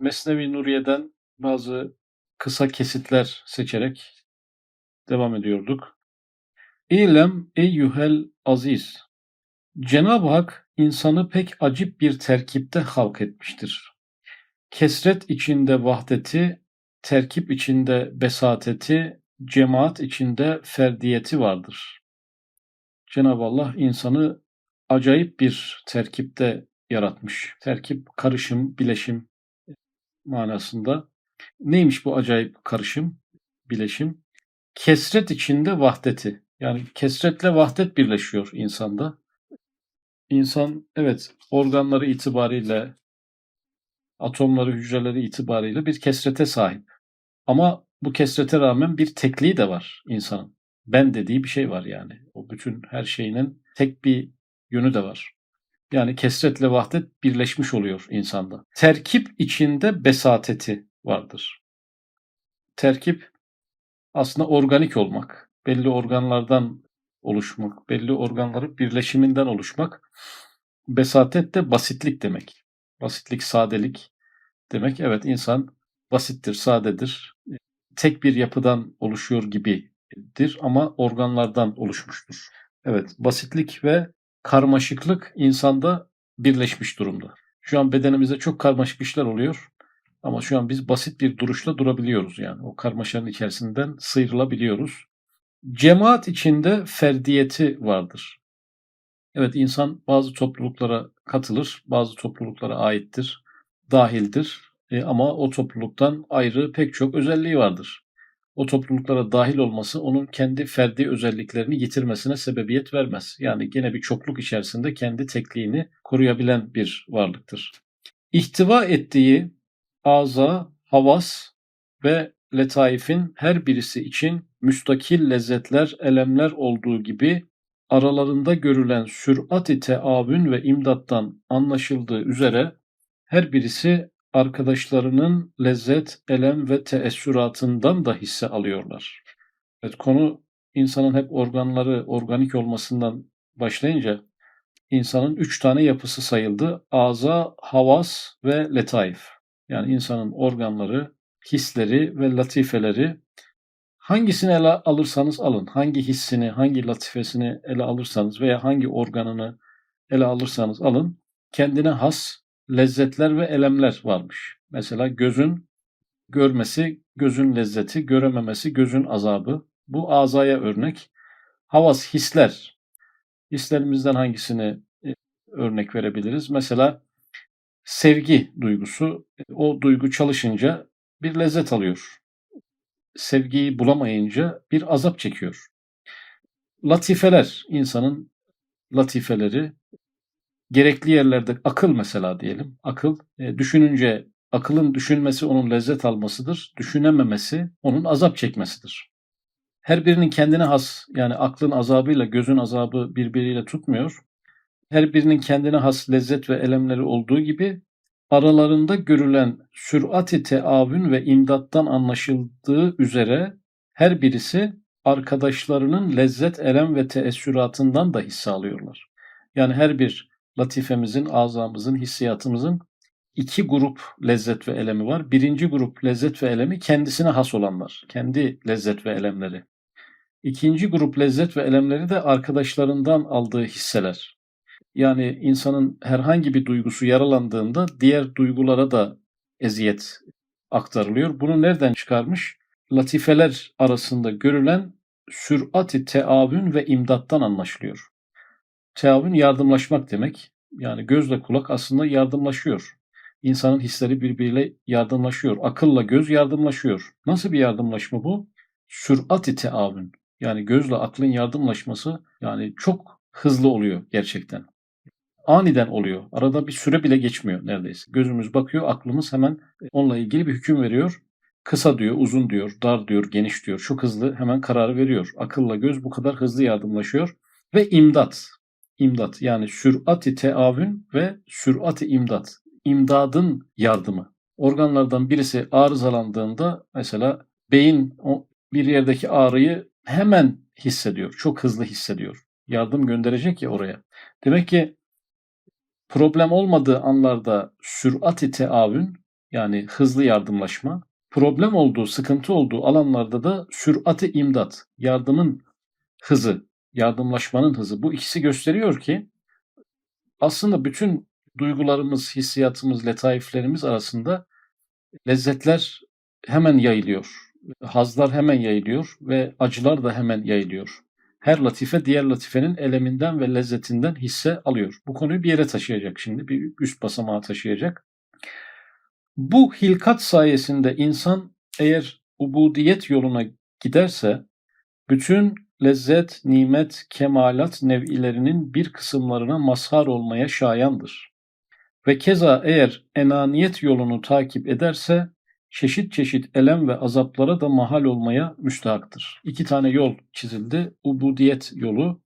Mesnevi Nuriye'den bazı kısa kesitler seçerek devam ediyorduk. İlem eyyuhel aziz. Cenab-ı Hak insanı pek acip bir terkipte halk etmiştir. Kesret içinde vahdeti, terkip içinde besateti, cemaat içinde ferdiyeti vardır. Cenab-ı Allah insanı acayip bir terkipte yaratmış. Terkip, karışım, bileşim manasında. Neymiş bu acayip karışım, bileşim? Kesret içinde vahdeti. Yani kesretle vahdet birleşiyor insanda. İnsan evet organları itibariyle, atomları, hücreleri itibariyle bir kesrete sahip. Ama bu kesrete rağmen bir tekliği de var insanın. Ben dediği bir şey var yani. O bütün her şeyinin tek bir yönü de var. Yani kesretle vahdet birleşmiş oluyor insanda. Terkip içinde besateti vardır. Terkip aslında organik olmak, belli organlardan oluşmak, belli organların birleşiminden oluşmak. Besatet de basitlik demek. Basitlik, sadelik demek. Evet insan basittir, sadedir. Tek bir yapıdan oluşuyor gibidir ama organlardan oluşmuştur. Evet, basitlik ve karmaşıklık insanda birleşmiş durumda. Şu an bedenimizde çok karmaşık işler oluyor. Ama şu an biz basit bir duruşla durabiliyoruz yani. O karmaşanın içerisinden sıyrılabiliyoruz. Cemaat içinde ferdiyeti vardır. Evet insan bazı topluluklara katılır, bazı topluluklara aittir, dahildir. E, ama o topluluktan ayrı pek çok özelliği vardır o topluluklara dahil olması onun kendi ferdi özelliklerini yitirmesine sebebiyet vermez. Yani gene bir çokluk içerisinde kendi tekliğini koruyabilen bir varlıktır. İhtiva ettiği aza, havas ve letaifin her birisi için müstakil lezzetler, elemler olduğu gibi aralarında görülen sürat-i teavün ve imdattan anlaşıldığı üzere her birisi arkadaşlarının lezzet, elem ve teessüratından da hisse alıyorlar. Evet, konu insanın hep organları organik olmasından başlayınca insanın üç tane yapısı sayıldı. Aza, havas ve letaif. Yani insanın organları, hisleri ve latifeleri hangisini ele alırsanız alın, hangi hissini, hangi latifesini ele alırsanız veya hangi organını ele alırsanız alın, kendine has lezzetler ve elemler varmış. Mesela gözün görmesi gözün lezzeti, görememesi gözün azabı. Bu azaya örnek. Havas hisler. Hislerimizden hangisini e, örnek verebiliriz? Mesela sevgi duygusu. O duygu çalışınca bir lezzet alıyor. Sevgiyi bulamayınca bir azap çekiyor. Latifeler, insanın latifeleri gerekli yerlerde akıl mesela diyelim. Akıl e, düşününce akılın düşünmesi onun lezzet almasıdır. Düşünememesi onun azap çekmesidir. Her birinin kendine has yani aklın azabıyla gözün azabı birbiriyle tutmuyor. Her birinin kendine has lezzet ve elemleri olduğu gibi aralarında görülen sürati teavün ve imdattan anlaşıldığı üzere her birisi arkadaşlarının lezzet, elem ve teessüratından da hisse alıyorlar. Yani her bir latifemizin, azamızın, hissiyatımızın iki grup lezzet ve elemi var. Birinci grup lezzet ve elemi kendisine has olanlar. Kendi lezzet ve elemleri. İkinci grup lezzet ve elemleri de arkadaşlarından aldığı hisseler. Yani insanın herhangi bir duygusu yaralandığında diğer duygulara da eziyet aktarılıyor. Bunu nereden çıkarmış? Latifeler arasında görülen sürati teavün ve imdattan anlaşılıyor. Teavün yardımlaşmak demek. Yani gözle kulak aslında yardımlaşıyor. İnsanın hisleri birbiriyle yardımlaşıyor. Akılla göz yardımlaşıyor. Nasıl bir yardımlaşma bu? Sürat-i teavün. Yani gözle aklın yardımlaşması yani çok hızlı oluyor gerçekten. Aniden oluyor. Arada bir süre bile geçmiyor neredeyse. Gözümüz bakıyor, aklımız hemen onunla ilgili bir hüküm veriyor. Kısa diyor, uzun diyor, dar diyor, geniş diyor. Çok hızlı hemen kararı veriyor. Akılla göz bu kadar hızlı yardımlaşıyor. Ve imdat imdat yani sürati teavün ve sürati imdat. İmdadın yardımı. Organlardan birisi arızalandığında mesela beyin bir yerdeki ağrıyı hemen hissediyor. Çok hızlı hissediyor. Yardım gönderecek ya oraya. Demek ki problem olmadığı anlarda sürati teavün yani hızlı yardımlaşma. Problem olduğu, sıkıntı olduğu alanlarda da sürati imdat, yardımın hızı, yardımlaşmanın hızı. Bu ikisi gösteriyor ki aslında bütün duygularımız, hissiyatımız, letaiflerimiz arasında lezzetler hemen yayılıyor. Hazlar hemen yayılıyor ve acılar da hemen yayılıyor. Her latife diğer latifenin eleminden ve lezzetinden hisse alıyor. Bu konuyu bir yere taşıyacak şimdi, bir üst basamağa taşıyacak. Bu hilkat sayesinde insan eğer ubudiyet yoluna giderse bütün lezzet, nimet, kemalat nev'ilerinin bir kısımlarına mazhar olmaya şayandır. Ve keza eğer enaniyet yolunu takip ederse çeşit çeşit elem ve azaplara da mahal olmaya müstahaktır. İki tane yol çizildi. Ubudiyet yolu,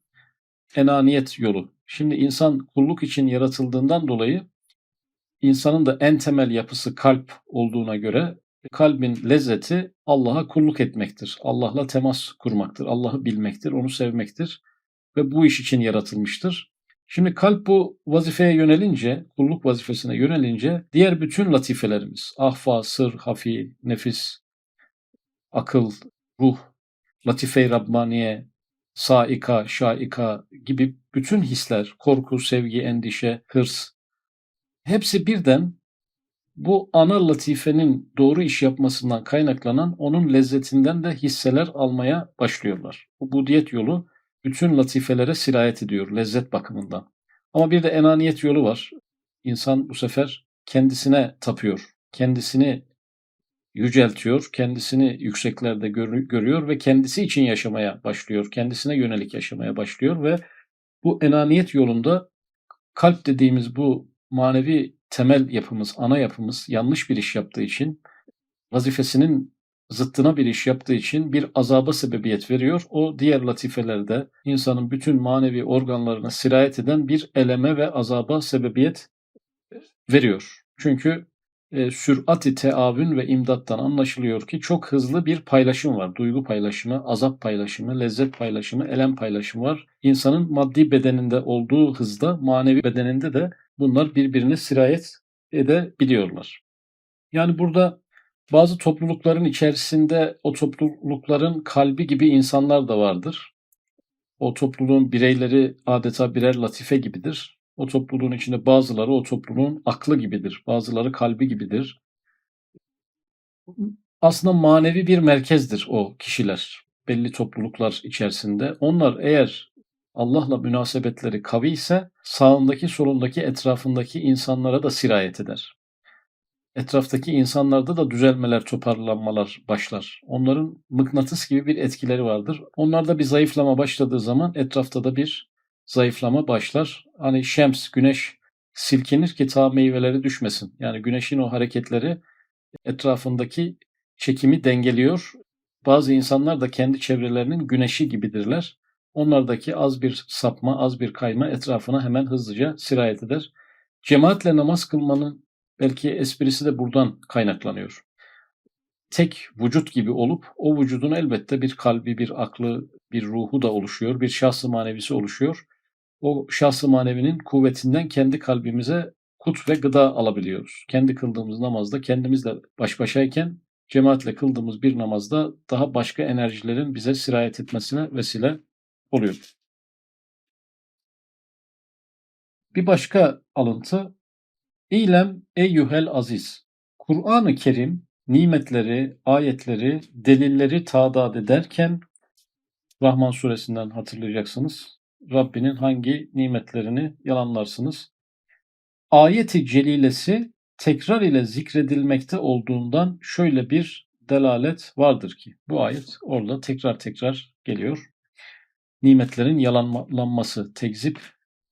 enaniyet yolu. Şimdi insan kulluk için yaratıldığından dolayı insanın da en temel yapısı kalp olduğuna göre kalbin lezzeti Allah'a kulluk etmektir. Allah'la temas kurmaktır. Allah'ı bilmektir, onu sevmektir ve bu iş için yaratılmıştır. Şimdi kalp bu vazifeye yönelince, kulluk vazifesine yönelince diğer bütün latifelerimiz, ahfa, sır, hafi, nefis, akıl, ruh, latife-i Rabbaniye, saika, şaika gibi bütün hisler, korku, sevgi, endişe, hırs, hepsi birden bu ana latifenin doğru iş yapmasından kaynaklanan onun lezzetinden de hisseler almaya başlıyorlar. Bu budiyet yolu bütün latifelere sirayet ediyor lezzet bakımından. Ama bir de enaniyet yolu var. İnsan bu sefer kendisine tapıyor. Kendisini yüceltiyor, kendisini yükseklerde görüyor ve kendisi için yaşamaya başlıyor. Kendisine yönelik yaşamaya başlıyor ve bu enaniyet yolunda kalp dediğimiz bu manevi temel yapımız, ana yapımız yanlış bir iş yaptığı için, vazifesinin zıttına bir iş yaptığı için bir azaba sebebiyet veriyor. O diğer latifelerde insanın bütün manevi organlarına sirayet eden bir eleme ve azaba sebebiyet veriyor. Çünkü e, sürati teavün ve imdattan anlaşılıyor ki çok hızlı bir paylaşım var. Duygu paylaşımı, azap paylaşımı, lezzet paylaşımı, elem paylaşımı var. İnsanın maddi bedeninde olduğu hızda manevi bedeninde de bunlar birbirine sirayet edebiliyorlar. Yani burada bazı toplulukların içerisinde o toplulukların kalbi gibi insanlar da vardır. O topluluğun bireyleri adeta birer latife gibidir. O topluluğun içinde bazıları o topluluğun aklı gibidir. Bazıları kalbi gibidir. Aslında manevi bir merkezdir o kişiler. Belli topluluklar içerisinde. Onlar eğer Allah'la münasebetleri kavi ise sağındaki solundaki etrafındaki insanlara da sirayet eder. Etraftaki insanlarda da düzelmeler, toparlanmalar başlar. Onların mıknatıs gibi bir etkileri vardır. Onlarda bir zayıflama başladığı zaman etrafta da bir zayıflama başlar. Hani şems, güneş silkinir ki ta meyveleri düşmesin. Yani güneşin o hareketleri etrafındaki çekimi dengeliyor. Bazı insanlar da kendi çevrelerinin güneşi gibidirler. Onlardaki az bir sapma, az bir kayma etrafına hemen hızlıca sirayet eder. Cemaatle namaz kılmanın belki esprisi de buradan kaynaklanıyor. Tek vücut gibi olup o vücudun elbette bir kalbi, bir aklı, bir ruhu da oluşuyor. Bir şahsı manevisi oluşuyor. O şahsı manevinin kuvvetinden kendi kalbimize kut ve gıda alabiliyoruz. Kendi kıldığımız namazda kendimizle baş başayken cemaatle kıldığımız bir namazda daha başka enerjilerin bize sirayet etmesine vesile oluyor. Bir başka alıntı İlem eyyuhel aziz. Kur'an-ı Kerim nimetleri, ayetleri, delilleri tadat ederken Rahman suresinden hatırlayacaksınız. Rabbinin hangi nimetlerini yalanlarsınız? Ayeti celilesi tekrar ile zikredilmekte olduğundan şöyle bir delalet vardır ki bu ayet orada tekrar tekrar geliyor nimetlerin yalanlanması, tekzip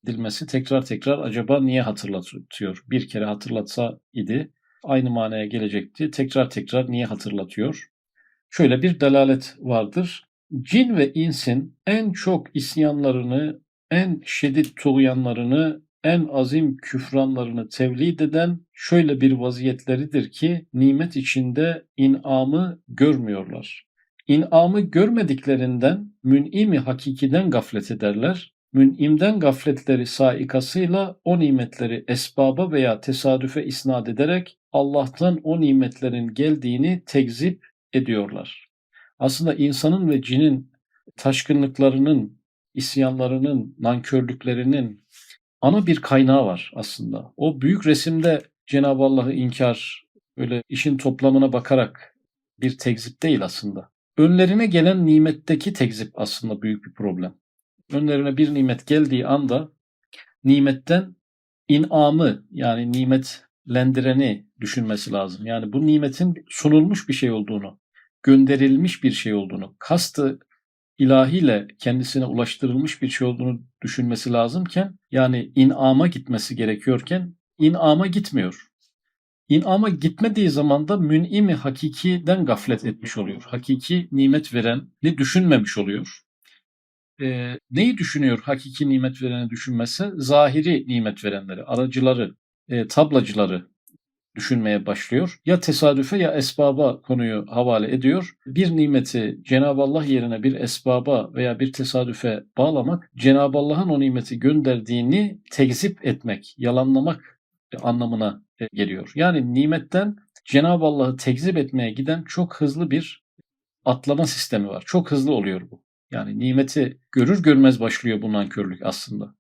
edilmesi tekrar tekrar acaba niye hatırlatıyor? Bir kere hatırlatsa idi aynı manaya gelecekti. Tekrar tekrar niye hatırlatıyor? Şöyle bir delalet vardır. Cin ve insin en çok isyanlarını, en şiddet tuğyanlarını, en azim küfranlarını tevlid eden şöyle bir vaziyetleridir ki nimet içinde inamı görmüyorlar. İn'amı görmediklerinden mün'imi hakikiden gaflet ederler. mün'imden gafletleri saikasıyla o nimetleri esbaba veya tesadüfe isnat ederek Allah'tan o nimetlerin geldiğini tekzip ediyorlar. Aslında insanın ve cinin taşkınlıklarının, isyanlarının, nankörlüklerinin ana bir kaynağı var aslında. O büyük resimde Cenab-ı Allah'ı inkar, öyle işin toplamına bakarak bir tekzip değil aslında. Önlerine gelen nimetteki tekzip aslında büyük bir problem. Önlerine bir nimet geldiği anda nimetten inamı yani nimetlendireni düşünmesi lazım. Yani bu nimetin sunulmuş bir şey olduğunu, gönderilmiş bir şey olduğunu, kastı ilahiyle kendisine ulaştırılmış bir şey olduğunu düşünmesi lazımken yani inama gitmesi gerekiyorken inama gitmiyor. İnama gitmediği zaman da mün'imi hakikiden gaflet etmiş oluyor. Hakiki nimet vereni düşünmemiş oluyor. Ee, neyi düşünüyor hakiki nimet vereni düşünmesi? Zahiri nimet verenleri, aracıları, e, tablacıları düşünmeye başlıyor. Ya tesadüfe ya esbaba konuyu havale ediyor. Bir nimeti Cenab-ı Allah yerine bir esbaba veya bir tesadüfe bağlamak, Cenab-ı Allah'ın o nimeti gönderdiğini tekzip etmek, yalanlamak anlamına e, geliyor. Yani nimetten Cenab-ı Allah'ı tekzip etmeye giden çok hızlı bir atlama sistemi var. Çok hızlı oluyor bu. Yani nimeti görür görmez başlıyor bu nankörlük aslında.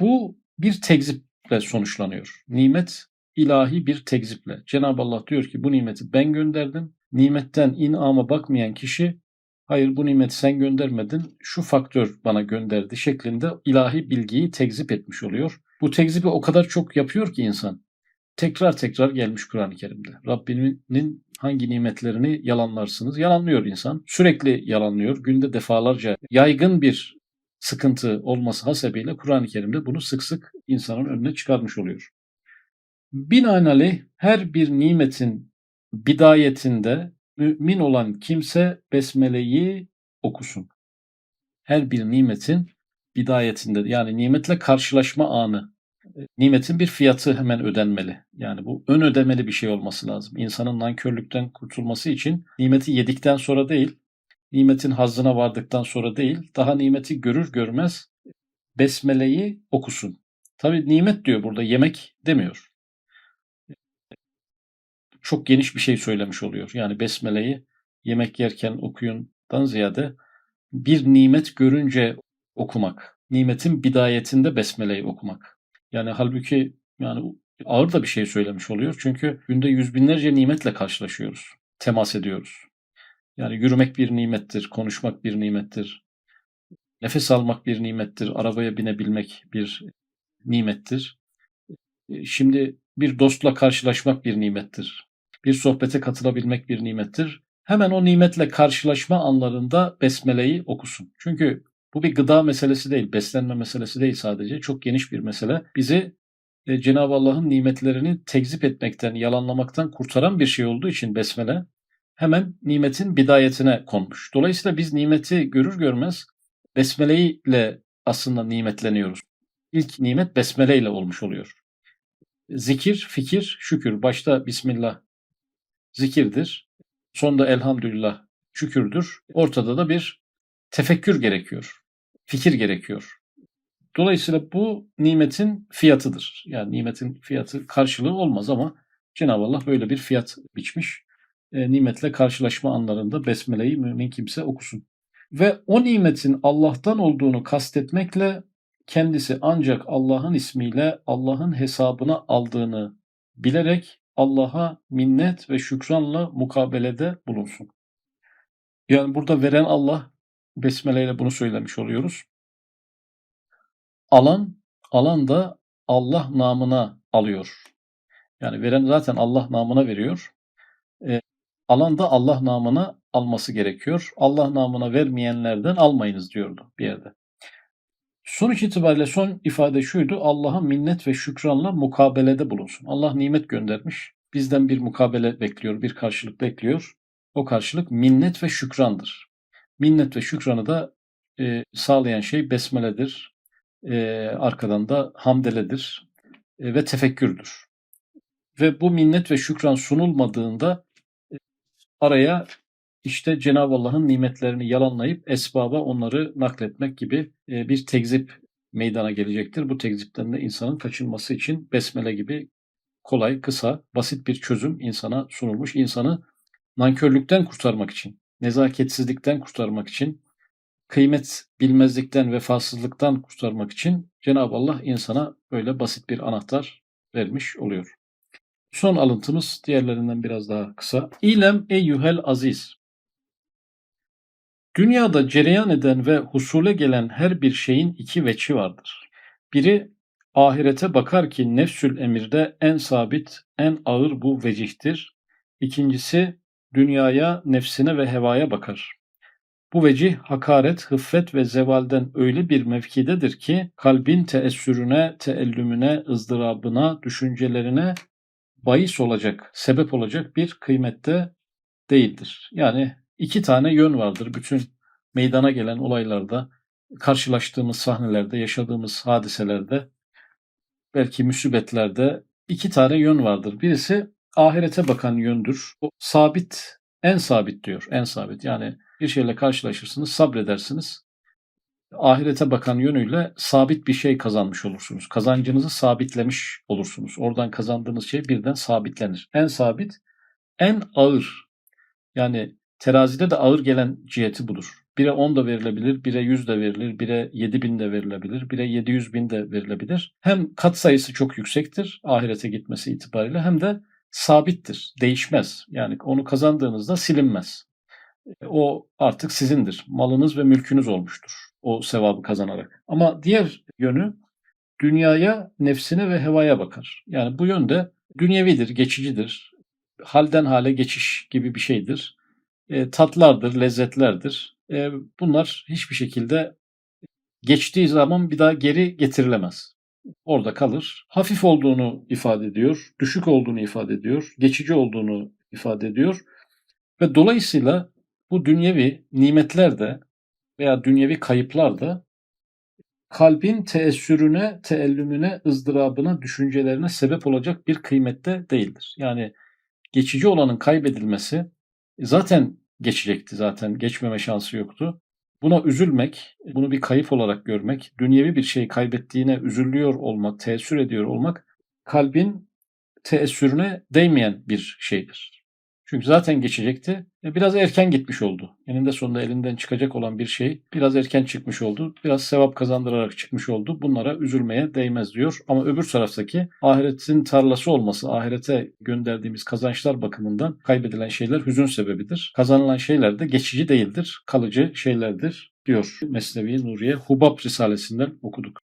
Bu bir tekziple sonuçlanıyor. Nimet ilahi bir tekziple. Cenab-ı Allah diyor ki bu nimeti ben gönderdim. Nimetten inama bakmayan kişi hayır bu nimeti sen göndermedin şu faktör bana gönderdi şeklinde ilahi bilgiyi tekzip etmiş oluyor. Bu tekzibi o kadar çok yapıyor ki insan. Tekrar tekrar gelmiş Kur'an-ı Kerim'de. Rabbinin hangi nimetlerini yalanlarsınız? Yalanlıyor insan. Sürekli yalanlıyor. Günde defalarca yaygın bir sıkıntı olması hasebiyle Kur'an-ı Kerim'de bunu sık sık insanın önüne çıkarmış oluyor. Binaenaleyh her bir nimetin bidayetinde mümin olan kimse besmeleyi okusun. Her bir nimetin bidayetinde yani nimetle karşılaşma anı. Nimetin bir fiyatı hemen ödenmeli. Yani bu ön ödemeli bir şey olması lazım. İnsanın nankörlükten kurtulması için nimeti yedikten sonra değil, nimetin hazzına vardıktan sonra değil, daha nimeti görür görmez besmeleyi okusun. Tabi nimet diyor burada yemek demiyor çok geniş bir şey söylemiş oluyor. Yani besmeleyi yemek yerken okuyundan ziyade bir nimet görünce okumak. Nimetin bidayetinde besmeleyi okumak. Yani halbuki yani ağır da bir şey söylemiş oluyor. Çünkü günde yüz binlerce nimetle karşılaşıyoruz. Temas ediyoruz. Yani yürümek bir nimettir, konuşmak bir nimettir. Nefes almak bir nimettir, arabaya binebilmek bir nimettir. Şimdi bir dostla karşılaşmak bir nimettir bir sohbete katılabilmek bir nimettir. Hemen o nimetle karşılaşma anlarında besmeleyi okusun. Çünkü bu bir gıda meselesi değil, beslenme meselesi değil sadece. Çok geniş bir mesele. Bizi e, Cenab-ı Allah'ın nimetlerini tekzip etmekten, yalanlamaktan kurtaran bir şey olduğu için besmele hemen nimetin bidayetine konmuş. Dolayısıyla biz nimeti görür görmez besmele ile aslında nimetleniyoruz. İlk nimet besmele ile olmuş oluyor. Zikir, fikir, şükür. Başta Bismillah zikirdir. Sonda elhamdülillah şükürdür. Ortada da bir tefekkür gerekiyor. Fikir gerekiyor. Dolayısıyla bu nimetin fiyatıdır. Yani nimetin fiyatı karşılığı olmaz ama Cenab-ı Allah böyle bir fiyat biçmiş. E, nimetle karşılaşma anlarında besmeleyi mümin kimse okusun. Ve o nimetin Allah'tan olduğunu kastetmekle kendisi ancak Allah'ın ismiyle Allah'ın hesabına aldığını bilerek Allah'a minnet ve şükranla mukabelede bulunsun. Yani burada veren Allah, Besmele ile bunu söylemiş oluyoruz. Alan, alan da Allah namına alıyor. Yani veren zaten Allah namına veriyor. E, alan da Allah namına alması gerekiyor. Allah namına vermeyenlerden almayınız diyordu bir yerde. Sonuç itibariyle son ifade şuydu. Allah'a minnet ve şükranla mukabelede bulunsun. Allah nimet göndermiş. Bizden bir mukabele bekliyor, bir karşılık bekliyor. O karşılık minnet ve şükrandır. Minnet ve şükranı da e, sağlayan şey besmeledir. E, arkadan da hamdeledir e, ve tefekkürdür. Ve bu minnet ve şükran sunulmadığında e, araya işte Cenab-ı Allah'ın nimetlerini yalanlayıp esbaba onları nakletmek gibi e, bir tekzip meydana gelecektir. Bu tekzipten de insanın kaçınması için besmele gibi kolay, kısa, basit bir çözüm insana sunulmuş. İnsanı nankörlükten kurtarmak için, nezaketsizlikten kurtarmak için, kıymet bilmezlikten, vefasızlıktan kurtarmak için Cenab-ı Allah insana böyle basit bir anahtar vermiş oluyor. Son alıntımız diğerlerinden biraz daha kısa. İlem eyyuhel aziz. Dünyada cereyan eden ve husule gelen her bir şeyin iki veçi vardır. Biri ahirete bakar ki nefsül emirde en sabit, en ağır bu vecihtir. İkincisi dünyaya, nefsine ve hevaya bakar. Bu vecih hakaret, hıffet ve zevalden öyle bir mevkidedir ki kalbin teessürüne, teellümüne, ızdırabına, düşüncelerine bahis olacak, sebep olacak bir kıymette değildir. Yani iki tane yön vardır bütün meydana gelen olaylarda, karşılaştığımız sahnelerde, yaşadığımız hadiselerde, belki müsibetlerde iki tane yön vardır. Birisi ahirete bakan yöndür. O sabit, en sabit diyor, en sabit. Yani bir şeyle karşılaşırsınız, sabredersiniz. Ahirete bakan yönüyle sabit bir şey kazanmış olursunuz. Kazancınızı sabitlemiş olursunuz. Oradan kazandığınız şey birden sabitlenir. En sabit, en ağır. Yani terazide de ağır gelen ciheti budur. Bire 10 da verilebilir, bire 100 de verilir, bire 7 bin de verilebilir, bire 700 bin de verilebilir. Hem kat sayısı çok yüksektir ahirete gitmesi itibariyle hem de sabittir, değişmez. Yani onu kazandığınızda silinmez. O artık sizindir. Malınız ve mülkünüz olmuştur. O sevabı kazanarak. Ama diğer yönü dünyaya, nefsine ve hevaya bakar. Yani bu yönde dünyevidir, geçicidir. Halden hale geçiş gibi bir şeydir. E, tatlardır, lezzetlerdir. E, bunlar hiçbir şekilde geçtiği zaman bir daha geri getirilemez. Orada kalır. Hafif olduğunu ifade ediyor, düşük olduğunu ifade ediyor, geçici olduğunu ifade ediyor. Ve dolayısıyla bu dünyevi nimetler de veya dünyevi kayıplar da kalbin teessürüne, teellümüne, ızdırabına, düşüncelerine sebep olacak bir kıymette değildir. Yani geçici olanın kaybedilmesi zaten geçecekti zaten geçmeme şansı yoktu. Buna üzülmek, bunu bir kayıp olarak görmek, dünyevi bir şey kaybettiğine üzülüyor olmak, teessür ediyor olmak kalbin teessürüne değmeyen bir şeydir. Çünkü zaten geçecekti. E, biraz erken gitmiş oldu. Eninde sonunda elinden çıkacak olan bir şey biraz erken çıkmış oldu. Biraz sevap kazandırarak çıkmış oldu. Bunlara üzülmeye değmez diyor. Ama öbür taraftaki ahiretin tarlası olması, ahirete gönderdiğimiz kazançlar bakımından kaybedilen şeyler hüzün sebebidir. Kazanılan şeyler de geçici değildir, kalıcı şeylerdir diyor Mesnevi Nuriye Hubab Risalesinden okuduk.